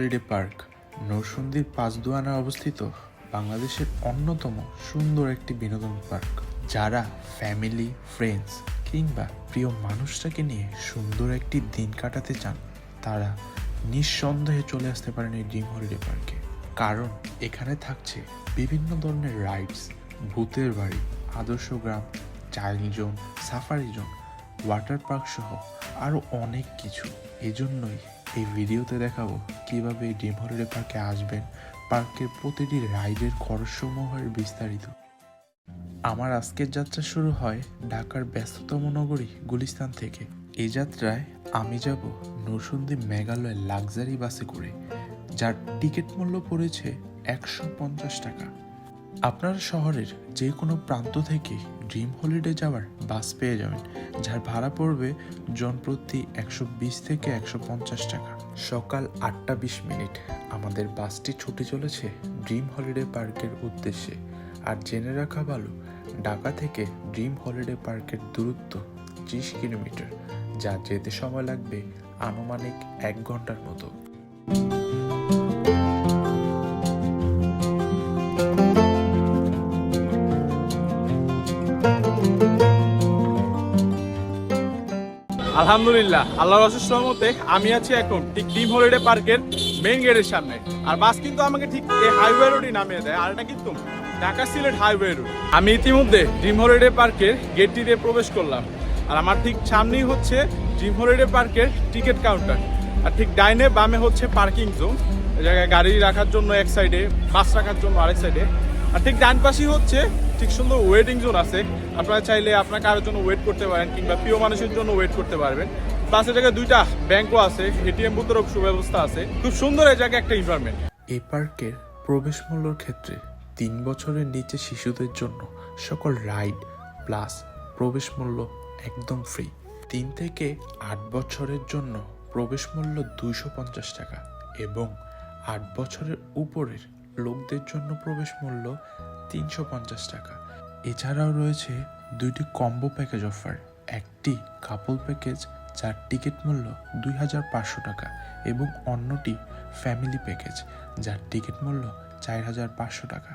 Holiday park, নরসন্দির পাঁচদুয়ানা অবস্থিত বাংলাদেশের অন্যতম সুন্দর একটি বিনোদন পার্ক, যারা ফ্যামিলি, ফ্রেন্ডস কিংবা প্রিয় মানুষটাকে নিয়ে সুন্দর একটি দিন কাটাতে চান, তারা নিঃসন্দেহে চলে আসতে পারেন এই ড্রিম হলিডে পার্কে। কারণ এখানে থাকছে বিভিন্ন ধরনের রাইডস, ভূতের বাড়ি, আদর্শ গ্রাম, child zone, safari zone, water park সহ আরও অনেক কিছু। এজন্যই এই ভিডিওতে দেখাবো কীভাবে ড্রিম হলিডে পার্কে আসবেন। পার্কের প্রতিটি রাইডের খরচসমূহের বিস্তারিত। আমার আজকের যাত্রা শুরু হয় ঢাকার ব্যস্ততম নগরী গুলিস্তান থেকে। এই যাত্রায় আমি যাব নরসুন্দি মেঘালয় লাক্সারি বাসে করে, যার টিকিট মূল্য পড়েছে একশো পঞ্চাশ টাকা। আপনার শহরের যে কোনো প্রান্ত থেকে ড্রিম হলিডে যাওয়ার বাস পেয়ে যাবেন, যার ভাড়া পড়বে জনপ্রতি একশো বিশ থেকে একশো পঞ্চাশ টাকা। সকাল আটটা বিশ মিনিট। আমাদের বাসটি ছুটে চলেছে ড্রিম হলিডে পার্কের উদ্দেশ্যে। আর জেনে রাখা ভালো, ঢাকা থেকে ড্রিম হলিডে পার্কের দূরত্ব ত্রিশ কিলোমিটার, যা যেতে সময় লাগবে আনুমানিক এক ঘণ্টার মতো। আলহামদুলিল্লাহ, আল্লাহর অশেষ রহমতে আমি আছি এখন ঠিক ডিম হলিডে পার্কের মেইন গেটের সামনে। আর বাস কিন্তু আমাকে ঠিক এই হাইওয়ে রোডই নামিয়ে দেয়। আর এটা কিন্তু ঢাকা সিলেট হাইওয়ে রোড আমি ইতিমধ্যে ড্রিম হলিডে পার্কের গেটটি দিয়ে প্রবেশ করলাম। আর আমার ঠিক সামনেই হচ্ছে ড্রিম হলিডে পার্কের টিকিট কাউন্টার আর ঠিক ডাইনে বামে হচ্ছে পার্কিং জোন জায়গায় গাড়ি রাখার জন্য এক সাইডে বাস রাখার জন্য আরেক সাইডে আর ঠিক ডান পাশেই হচ্ছে, ঠিক সুন্দর ওয়েটিং জোন আছে। আপনারা চাইলে আপনার কারোর জন্য ওয়েট করতে পারেন কিংবা প্রিয় মানুষের জন্য ওয়েট করতে পারবেন। পাশে জায়গায় দুইটা ব্যাংকও আছে এটিএম বুথেরও সুব্যবস্থা আছে। খুব সুন্দর এই জায়গায় একটা এনভায়রনমেন্ট এই পার্কের প্রবেশ মূল্যর ক্ষেত্রে তিন বছরের নিচে শিশুদের জন্য সকল রাইড প্লাস প্রবেশ মূল্য একদম ফ্রি তিন থেকে আট বছরের জন্য প্রবেশ মূল্য দুইশো পঞ্চাশ টাকা এবং আট বছরের উপরের লোকদের জন্য প্রবেশ মূল্য তিনশো পঞ্চাশ টাকা। এছাড়াও রয়েছে দুইটি কম্বো প্যাকেজ অফার। একটি কাপল প্যাকেজ, যার টিকিট মূল্য দুই হাজার পাঁচশো টাকা, এবং অন্যটি ফ্যামিলি প্যাকেজ, যার টিকিট মূল্য চার হাজার পাঁচশো টাকা।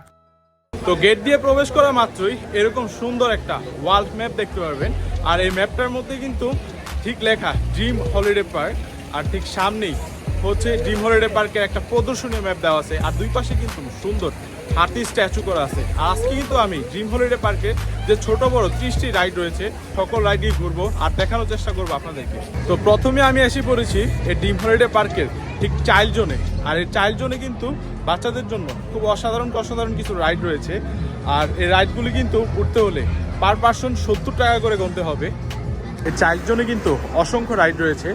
তো গেট দিয়ে প্রবেশ করা মাত্রই এরকম সুন্দর একটা ওয়ার্ল্ড ম্যাপ দেখতে পারবেন। আর এই ম্যাপটার মধ্যে কিন্তু ঠিক লেখা ড্রিম হলিডে পার্ক আর ঠিক সামনেই হচ্ছে ড্রিম হলিডে পার্কের একটা প্রদর্শনীয় ম্যাপ দেওয়া আছে। আর দুই পাশে কিন্তু সুন্দর হাতি স্ট্যাচু করা আছে। আজকে কিন্তু আমি ড্রিম হলিডে পার্কে যে ছোট, বড় ত্রিশটি রাইড রয়েছে, সকল রাইডই ঘুরবো আর দেখানোর চেষ্টা করব আপনাদেরকে। তো প্রথমে আমি এসে পড়েছি এই ড্রিম হলিডে পার্কের ঠিক চাইল্ড জোনে। আর এই চাইল্ড জোনে কিন্তু বাচ্চাদের জন্য খুব অসাধারণ অসাধারণ কিছু রাইড রয়েছে। আর এই রাইডগুলি কিন্তু উঠতে হলে পার পার্সন সত্তর টাকা করে গুনতে হবে। এই চাইল্ড জোনে কিন্তু অসংখ্য রাইড রয়েছে।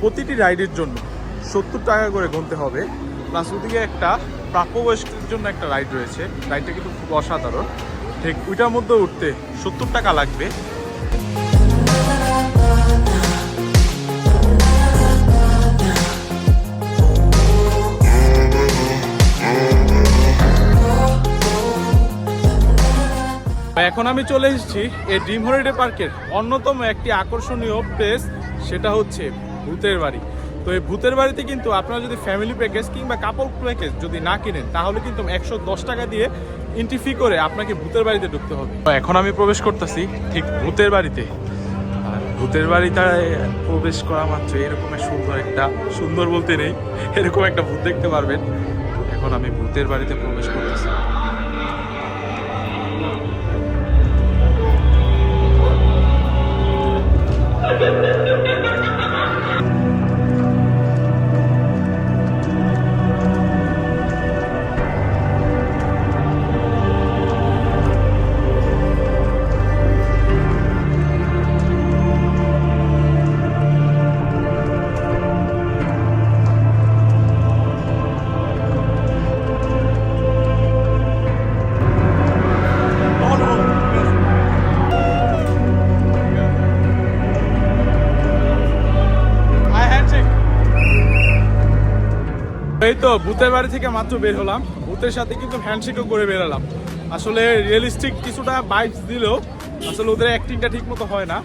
প্রতিটি রাইডের জন্য সত্তর টাকা করে গুনতে হবে। প্লাস ওদিকে একটা প্রাপ্যবয়স্কদের জন্য একটা রাইড রয়েছে। রাইডটা কিন্তু খুব অসাধারণ। ঠিক ওইটার মধ্যে উঠতে সত্তর টাকা লাগবে। এখন আমি চলে এসেছি এই ড্রিম হলিডে পার্কের অন্যতম একটি আকর্ষণীয় প্লেস সেটা হচ্ছে ভূতের বাড়ি। তো এই ভূতের বাড়িতে কিন্তু আপনারা যদি ফ্যামিলি প্যাকেজ কিংবা কাপল প্যাকেজ যদি না কিনেন তাহলে কিন্তু একশো দশ টাকা দিয়ে এন্ট্রি ফি করে আপনাকে ভূতের বাড়িতে ঢুকতে হবে। এখন আমি প্রবেশ করতেছি ঠিক ভূতের বাড়িতে। আর ভূতের বাড়িতে প্রবেশ করা মাত্র এরকম সুন্দর একটা সুন্দর বলতে নেই এরকম একটা ভূত দেখতে পারবেন। এখন আমি ভূতের বাড়িতে প্রবেশ করতেছি। Hi, ভূতের বাড়ি থেকে মাত্র বের হলাম। ভূতের সাথে কিন্তু হ্যান্ডশেকও করে বেরোলাম। আসলে রিয়েলিস্টিক কিছুটা বাইকস দিলেও আসলে ওদের অ্যাক্টিংটা ঠিক মতো হয় না।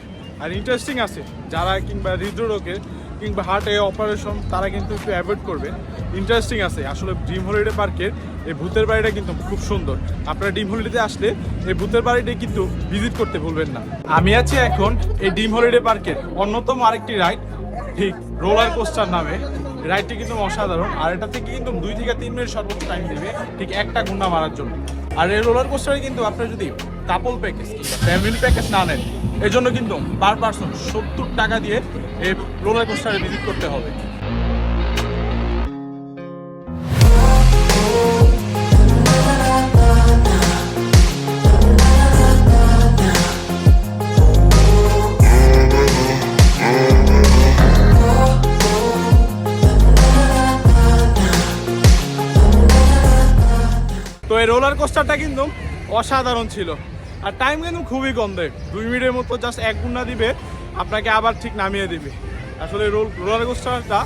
আর ইন্টারেস্টিং আছে, যারা কিংবা হৃদরোগের কিংবা হার্টে অপারেশন তারা কিন্তু একটু অ্যাভয়েড করবে। ইন্টারেস্টিং আছে, আসলে ড্রিম হলিডে পার্কের এই ভূতের বাড়িটা কিন্তু খুব সুন্দর। আপনারা ডিম হলিডেতে আসলে এই ভূতের বাড়িটা কিন্তু ভিজিট করতে ভুলবেন না। আমি আছি এখন এই ডিম হলিডে পার্কের অন্যতম আরেকটি রাইড ঠিক রোলার কোস্টার নামে। রাইডটি কিন্তু অসাধারণ। আর এটা থেকে কিন্তু দুই থেকে তিন মিনিট সর্বোচ্চ টাইম দেবে ঠিক একটা গুন্ডা মারার জন্য। আর এই রোলার কোস্টারে কিন্তু আপনার যদি কাপল প্যাকেজ ফ্যামিলি প্যাকেজ না নেন এজন্য জন্য কিন্তু পার পার্সন সত্তর টাকা দিয়ে এই রোলার কোস্টারে ভিজিট করতে হবে। তো এই রোলার কোস্টারটা কিন্তু অসাধারণ ছিল। আর টাইম কিন্তু খুবই কম দেয় দুই মিনিটের মতো জাস্ট এক গুণা দিবে, আপনাকে আবার ঠিক নামিয়ে দিবে। আসলে রোল রোলার কোস্টারটা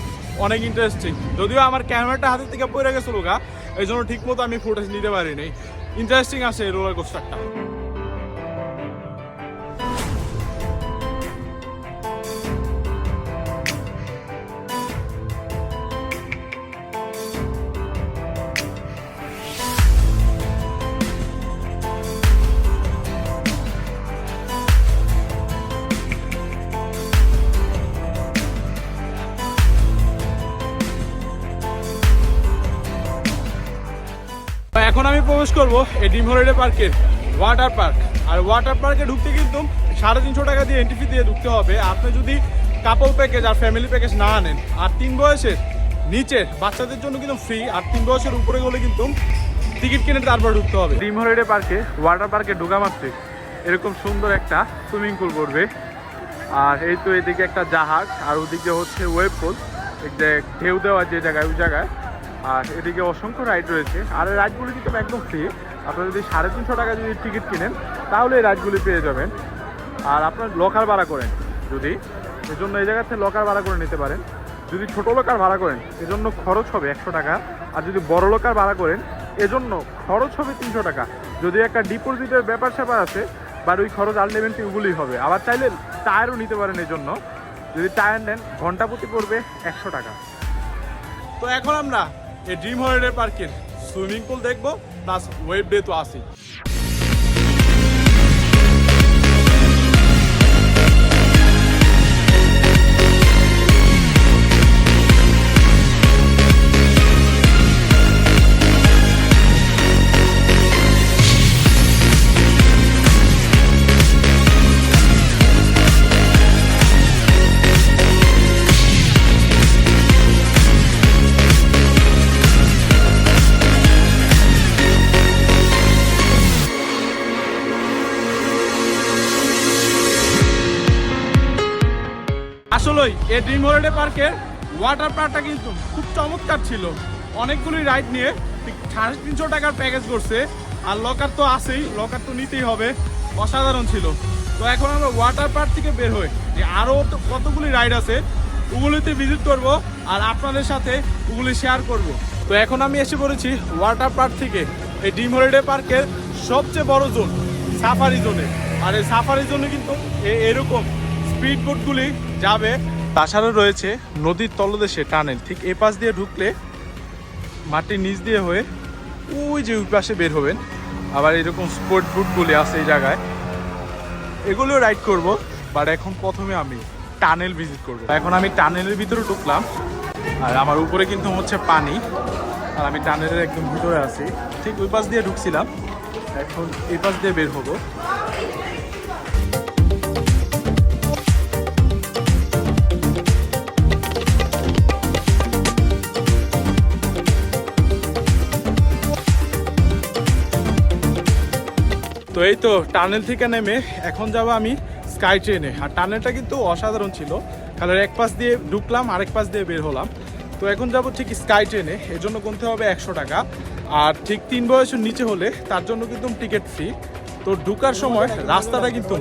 অনেক ইন্টারেস্টিং যদিও আমার ক্যামেরাটা হাতের থেকে পড়ে গেছে গা এই জন্য ঠিক মতো আমি ফুটেজ নিতে পারিনি। ইন্টারেস্টিং আছে এই রোলার কোস্টারটা প্রবেশ করব এই ডিম হলিডে পার্কের ওয়াটার পার্ক আর ওয়াটার পার্কে ঢুকতে কিন্তু সাড়ে তিনশো টাকা দিয়ে এন্ট্রি ফি দিয়ে ঢুকতে হবে। আপনি যদি কাপল প্যাকেজ আর ফ্যামিলি প্যাকেজ না আনেন আর তিন বয়সের নিচে বাচ্চাদের জন্য কিন্তু ফ্রি আর তিন বয়সের উপরে গেলে কিন্তু টিকিট কিনে তারপর ঢুকতে হবে। ডিম হলিডে পার্কে ওয়াটার পার্কে ঢোকা মাত্রই এরকম সুন্দর একটা সুইমিং পুল করবে আর এই তো এদিকে একটা জাহাজ, আর ওদিকে হচ্ছে ওয়েব পুল যে ঢেউ দেওয়া যে জায়গায়, ওই জায়গায়। আর এদিকে অসংখ্য রাইড রয়েছে। আর এই রাইডগুলি কিন্তু একদম ফ্রি আপনারা যদি সাড়ে তিনশো টাকা যদি টিকিট কিনেন, তাহলে এই রাইডগুলি পেয়ে যাবেন। আর আপনার লকার ভাড়া করেন যদি। এজন্য এই জায়গা থেকে লকার ভাড়া করে নিতে পারেন। যদি ছোট লোকার ভাড়া করেন, এজন্য খরচ হবে একশো টাকা। আর যদি বড় লোকার ভাড়া করেন, এজন্য খরচ হবে তিনশো টাকা। যদি একটা ডিপোজিটের ব্যাপার স্যাপার আছে বাট ওই খরচ আলটিমেটলি ওগুলোই হবে। আবার চাইলে টায়ারও নিতে পারেন এই জন্য যদি টায়ার নেন, ঘণ্টা প্রতি পড়বে একশো টাকা। তো এখন আমরা এই ড্রিম হলিডে পার্কের সুইমিং পুল দেখব প্লাস ওয়েব ডে তো আসি আসলেই এই ড্রিম হলিডে পার্কের ওয়াটার পার্কটা কিন্তু খুব চমৎকার ছিল। অনেকগুলি রাইড নিয়ে সাড়ে তিনশো টাকার প্যাকেজ করছে। আর লকার তো আছেই লকার তো নিতেই হবে, অসাধারণ ছিল। তো এখন আমরা ওয়াটার পার্ক থেকে বের হই। যে আরও কতগুলি রাইড আছে, ওগুলিতে ভিজিট করব আর আপনাদের সাথে ওগুলি শেয়ার করব। তো এখন আমি এসে পড়েছি ওয়াটার পার্ক থেকে। এই ডিম হলিডে পার্কের সবচেয়ে বড় জোন সাফারি জোনে আর এই সাফারি জোনে কিন্তু এরকম স্পিড বোটগুলি যাবে তাছাড়া রয়েছে নদীর তলদেশে টানেল। ঠিক এ পাশ দিয়ে ঢুকলে মাটির নিচ দিয়ে হয়ে ওই যে ওই পাশে বের হবেন। আবার এরকম স্পোর্ট বুটগুলি আছে এই জায়গায়। এগুলো রাইড করব বাট এখন প্রথমে আমি টানেল ভিজিট করব। এখন আমি টানেলের ভিতরে ঢুকলাম, আর আমার উপরে কিন্তু হচ্ছে পানি। আর আমি টানেলের একদম ভিতরে আছি। ঠিক ওই পাশ দিয়ে ঢুকছিলাম, এখন এই পাশ দিয়ে বের হব। এই তো টানেল থেকে নেমে এখন যাব আমি স্কাই ট্রেনে। আর টানেলটা কিন্তু অসাধারণ ছিল। কারণ এক পাশ দিয়ে ঢুকলাম, আরেক পাশ দিয়ে বের হলাম। তো এখন যাব ঠিক স্কাই ট্রেনে। এর জন্য গুনতে হবে একশো টাকা। আর ঠিক তিন বয়সের নিচে হলে তার জন্য কিন্তু টিকিট ফ্রি। তো ঢুকার সময় রাস্তাটা কিন্তু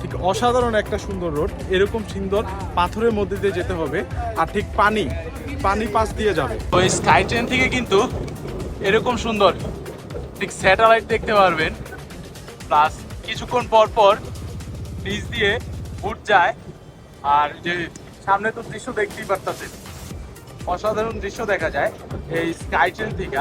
ঠিক অসাধারণ একটা সুন্দর রোড। এরকম সুন্দর পাথরের মধ্যে দিয়ে যেতে হবে। আর ঠিক পানি পানি পাশ দিয়ে যাবে। তো এই স্কাই ট্রেন থেকে কিন্তু এরকম সুন্দর ঠিক স্যাটেলাইট দেখতে পারবেন। প্লাস কিছুক্ষণ পর পর নিচ দিয়ে উঠ যায়। আর যে সামনে তো দৃশ্য দেখতেই পারতেছে অসাধারণ দৃশ্য দেখা যায় এই স্কাই ট্রেন থেকে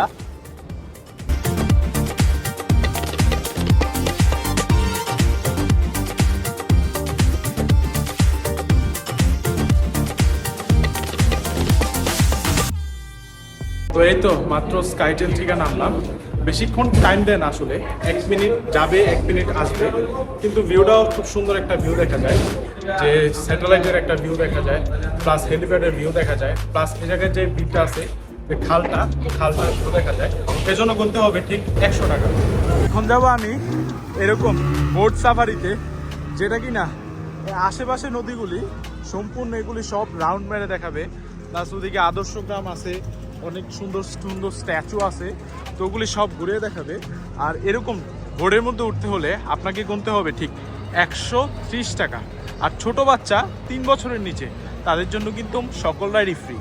তো এই তো মাত্র স্কাই ট্রেন থেকে নামলাম। বেশিক্ষণ টাইম দেন আসলে। এক মিনিট যাবে, এক মিনিট আসবে। কিন্তু ভিউটাও খুব সুন্দর একটা ভিউ দেখা যায়। যে স্যাটেলাইটের একটা ভিউ দেখা যায় প্লাস হেলিপ্যাডের ভিউ দেখা যায় প্লাস এই জায়গায় যে ভিউটা আছে, যে খালটা খালটা দেখা যায়। এজন্য গুনতে হবে ঠিক একশো টাকা। এখন যাব আমি এরকম বোট সাফারিতে যেটা কি না, আশেপাশে নদীগুলি সম্পূর্ণ এগুলি সব রাউন্ড মেরে দেখাবে। প্লাস ওদিকে আদর্শ গ্রাম আছে অনেক সুন্দর সুন্দর স্ট্যাচু আছে, তো ওগুলি সব ঘুরে দেখাবে। আর এরকম বোর্ডের মধ্যে উঠতে হলে আপনাকে গুনতে হবে ঠিক একশো ত্রিশ টাকা। আর ছোট বাচ্চা তিন বছরের নিচে, তাদের জন্য কিন্তু সকল রাইডই ফ্রি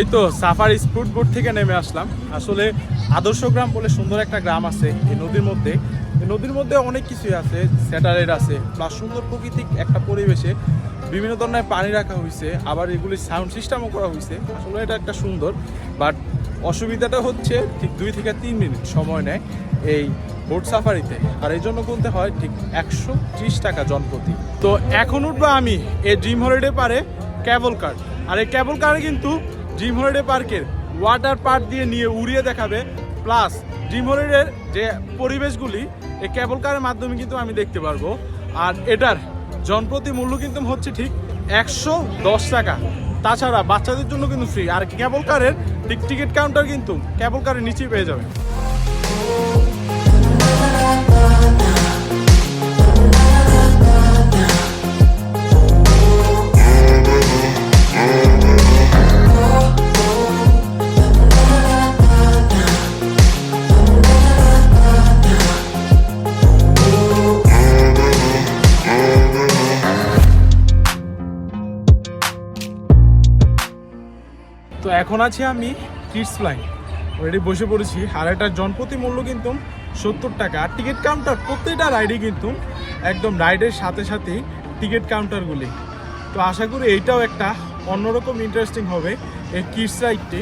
এই তো সাফারি স্পুট বোট থেকে নেমে আসলাম। আসলে আদর্শ গ্রাম বলে সুন্দর একটা গ্রাম আছে এই নদীর মধ্যে। নদীর মধ্যে অনেক কিছুই আছে স্যাটালাইট আছে প্লাস সুন্দর প্রকৃতিক একটা পরিবেশে বিভিন্ন ধরনের পানি রাখা হয়েছে আবার এগুলি সাউন্ড সিস্টেমও করা হয়েছে আসলে এটা একটা সুন্দর বাট অসুবিধাটা হচ্ছে ঠিক দুই থেকে তিন মিনিট সময় নেয় এই বোট সাফারিতে। আর এই জন্য গুনতে হয় ঠিক একশো ত্রিশ টাকা জনপ্রতি। তো এখন উঠবো আমি এই ড্রিম হলিডে পারে ক্যাবল কার আর এই ক্যাবল কারে কিন্তু ড্রিম হলিডে পার্কের ওয়াটার পার্ক দিয়ে নিয়ে উড়িয়ে দেখাবে। প্লাস ড্রিম হলিডের যে পরিবেশগুলি, এই ক্যাবল কারের মাধ্যমে কিন্তু আমি দেখতে পারব। আর এটার জনপ্রতি মূল্য কিন্তু হচ্ছে ঠিক একশো দশ টাকা। তাছাড়া বাচ্চাদের জন্য কিন্তু ফ্রি আর ক্যাবল কারের ঠিক টিকিট কাউন্টার কিন্তু ক্যাবল কারের নিচেই পেয়ে যাবে আছি আমি কিডস লাইন অলরেডি বসে পড়েছি। আর একটা জনপ্রতি মূল্য কিন্তু সত্তর টাকা। আর টিকিট কাউন্টার প্রত্যেকটা রাইডে কিন্তু একদম রাইডের সাথে সাথেই টিকিট কাউন্টারগুলি তো আশা করি এইটাও একটা অন্যরকম ইন্টারেস্টিং হবে এই কিডস রাইডটি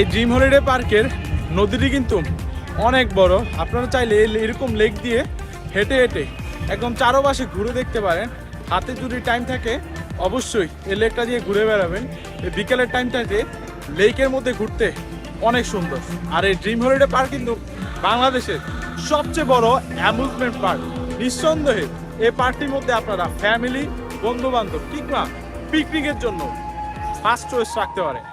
এই ড্রিম হলিডে পার্কের নদীটি কিন্তু অনেক বড়। আপনারা চাইলে এরকম লেক দিয়ে হেঁটে হেঁটে একদম চারোপাশে ঘুরে দেখতে পারেন। হাতে যদি টাইম থাকে, অবশ্যই এই লেকটা দিয়ে ঘুরে বেড়াবেন। এই বিকেলের টাইমটাতে লেকের মধ্যে ঘুরতে অনেক সুন্দর। আর এই ড্রিম হলিডে পার্ক কিন্তু বাংলাদেশের সবচেয়ে বড় অ্যামুজমেন্ট পার্ক নিঃসন্দেহে এই পার্কটির মধ্যে আপনারা ফ্যামিলি বন্ধু বান্ধব কিংবা পিকনিকের জন্য ফার্স্ট চয়েস রাখতে পারেন।